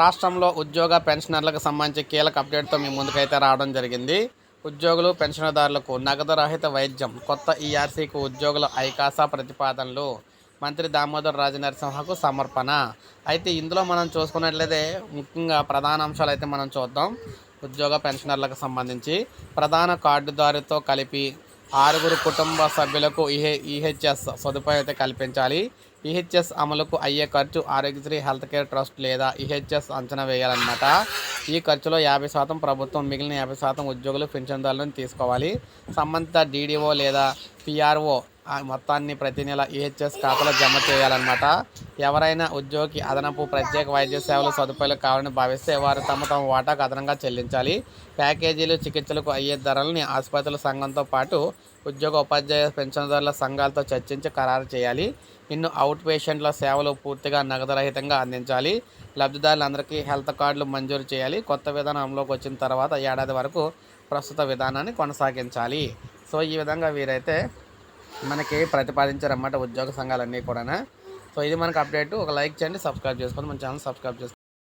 రాష్ట్రంలో ఉద్యోగ పెన్షనర్లకు సంబంధించి కీలక అప్డేట్తో మీ ముందుకైతే రావడం జరిగింది. ఉద్యోగులు పెన్షన్దారులకు నగదు రహిత వైద్యం కొత్త ఈఆర్సీకు ఉద్యోగుల ఐకాసా ప్రతిపాదనలు మంత్రి దామోదర్ రాజనరసింహకు సమర్పణ. అయితే ఇందులో మనం చూసుకున్నట్లయితే ముఖ్యంగా ప్రధాన అంశాలు అయితే మనం చూద్దాం. ఉద్యోగ పెన్షనర్లకు సంబంధించి ప్రధాన కార్డుదారుతో కలిపి ఆరుగురు కుటుంబ సభ్యులకు ఈహె ఈహెచ్ఎస్ సదుపాయం అయితే కల్పించాలి. ఈహెచ్ఎస్ అమలుకు అయ్యే ఖర్చు ఆరోగ్యశ్రీ హెల్త్ కేర్ ట్రస్ట్ లేదా ఈహెచ్ఎస్ అంచనా వేయాలన్నమాట. ఈ ఖర్చులో యాభై శాతం ప్రభుత్వం మిగిలిన యాభై శాతం ఉద్యోగులు పెన్షన్దారులను తీసుకోవాలి. సంబంధిత డీడీఓ లేదా పిఆర్ఓ మొత్తాన్ని ప్రతి నెల ఈహెచ్ఎస్ ఖాతాలో జమ చేయాలన్నమాట. ఎవరైనా ఉద్యోగి అదనపు ప్రత్యేక వైద్య సేవలు సదుపాయాలు కావాలని భావిస్తే వారు తమ తమ వాటాకు అదనంగా చెల్లించాలి. ప్యాకేజీలు చికిత్సలకు అయ్యే ధరలని ఆసుపత్రుల సంఘంతో పాటు ఉద్యోగ ఉపాధ్యాయ పెన్షన్దారుల సంఘాలతో చర్చించి ఖరారు చేయాలి. ఇన్ను అవుట్ పేషెంట్ల సేవలు పూర్తిగా నగదురహితంగా అందించాలి. లబ్ధిదారులందరికీ హెల్త్ కార్డులు మంజూరు చేయాలి. కొత్త విధానం అమలుకి వచ్చిన తర్వాత ఏడాది వరకు ప్రస్తుత విధానాన్ని కొనసాగించాలి. సో ఈ విధంగా వీరైతే మనకి ప్రతిపాదించారన్నమాట ఉద్యోగ సంఘాలన్నీ కూడా సో ఇది మనకు అప్డేట్. ఒక లైక్ చేయండి సబ్స్క్రైబ్ చేసుకోండి. మన ఛానల్ సబ్స్క్రైబ్ చేసుకోండి